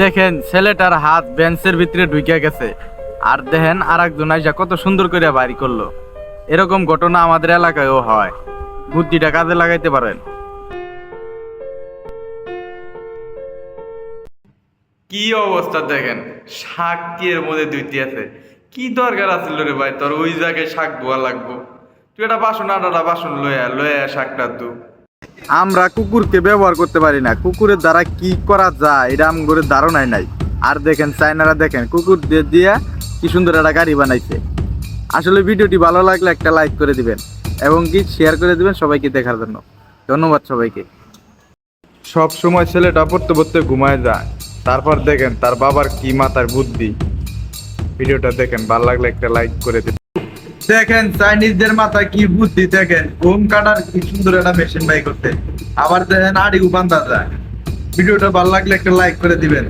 দেখেন, ছেলেটার হাত বেঞ্চের ভিতরে ঢুকে গেছে। আর দেখেন আর একজন আইসা কত সুন্দর করে বাড়ি করল। এরকম ঘটনা আমাদের এলাকায়ও হয়। বুদ্ধিটা কাজে লাগাইতে পারেন। কি অবস্থা দেখেন? শাক কি এর মধ্যে দুইটি আছে। কি দরকার আছিল রে ভাই? তোর ওই জায়গায় শাক ধোয়া লাগবো। তুই একটা বাসন আটাটা বাসন লয়া লয়া শাকটা দু আমরা কুকুরকে ব্যবহার করতে পারি না। কুকুরের দ্বারা কি করা যায়, এটা আমগরে ধারণাই নাই। আর দেখেন চাইনারা দেখেন, কুকুর দিয়ে দিয়া কি সুন্দর একটা গাড়ি বানাইছে। আসলে ভিডিওটি ভালো লাগলে একটা লাইক করে দিবেন এবং কি শেয়ার করে দিবেন সবাইকে দেখার জন্য। ধন্যবাদ সবাইকে। সব সময় ছেলেটা পড়তে পড়তে ঘুমায় যায়। তারপর দেখেন, তার বাবার কি মাতার বুদ্ধি। ভিডিওটা দেখেন, ভালো লাগলে একটা লাইক করে দিন দেখেন চাইনিজদের মাথা কি বুদ্ধি, দেখেন, ঘুম কাটার কি সুন্দর একটা মেশিন বাই করতে আবার দেখেন আড়ি বান্ধা যায়। ভিডিওটা ভালো লাগলে একটা লাইক করে দিবেন।